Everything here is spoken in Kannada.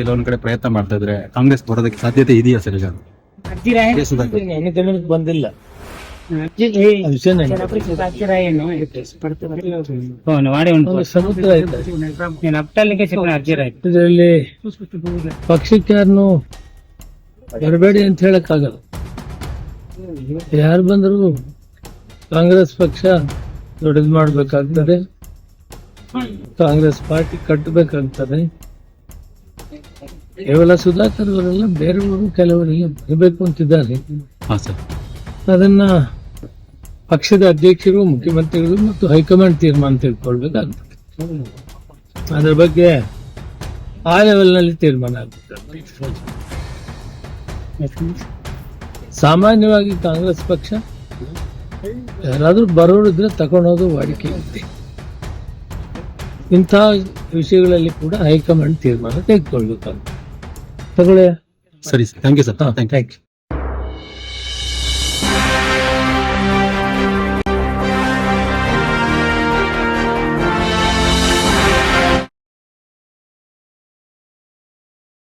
ಎಲ್ಲ ಒಂದ್ ಕಡೆ ಪ್ರಯತ್ನ ಮಾಡ್ತಾ ಇದ್ರೆ ಕಾಂಗ್ರೆಸ್ ಬರೋದಕ್ಕೆ ಸಾಧ್ಯತೆ ಇದೆಯಾ ಸರ್ ಈಗ ಬಂದಿಲ್ಲ. ಸಮುದ್ರ ಆಯ್ತು ಇದರಲ್ಲಿ ಪಕ್ಷಕ್ಕೆ ಯಾರನ್ನು ಬರಬೇಡಿ ಅಂತ ಹೇಳಕ್ಕಾಗಲ್ಲ. ಯಾರು ಬಂದ್ರು ಕಾಂಗ್ರೆಸ್ ಪಕ್ಷ ದೊಡ್ಡದು ಮಾಡ್ಬೇಕಾಗ್ತದೆ. ಕಾಂಗ್ರೆಸ್ ಪಾರ್ಟಿ ಕಟ್ಟಬೇಕಾಗ್ತದೆ ಕೇವಲ ಸುಧಾಕರ್ ಅವರೆಲ್ಲ ಬೇರೆಯವರು ಕೆಲವರಿಗೆ ಬರಬೇಕು ಅಂತಿದ್ದಾರೆ. ಹಾ ಸರ್. ಅದನ್ನ ಪಕ್ಷದ ಅಧ್ಯಕ್ಷರು ಮುಖ್ಯಮಂತ್ರಿಗಳು ಮತ್ತು ಹೈಕಮಾಂಡ್ ತೀರ್ಮಾನ ತೆಗೆದುಕೊಳ್ಬೇಕಾಗ್ತದೆ. ಅದ್ರ ಬಗ್ಗೆ ಆ ಲೆವೆಲ್ನಲ್ಲಿ ತೀರ್ಮಾನ ಆಗುತ್ತೆ ಸಾಮಾನ್ಯವಾಗಿ ಕಾಂಗ್ರೆಸ್ ಪಕ್ಷ ಯಾರಾದ್ರೂ ಬರೋರಿದ್ರೆ ತಗೊಂಡೋದು ವಾಡಿಕೆ ಇದೆ. ಇಂಥ ವಿಷಯಗಳಲ್ಲಿ ಕೂಡ ಹೈಕಮಾಂಡ್ ತೀರ್ಮಾನ ತೆಗೆದುಕೊಳ್ಬೇಕಾಗ್ತದೆ ತಗೊಳ್ಳಿ. ಸರಿ sir. Thank you sir. Thank you.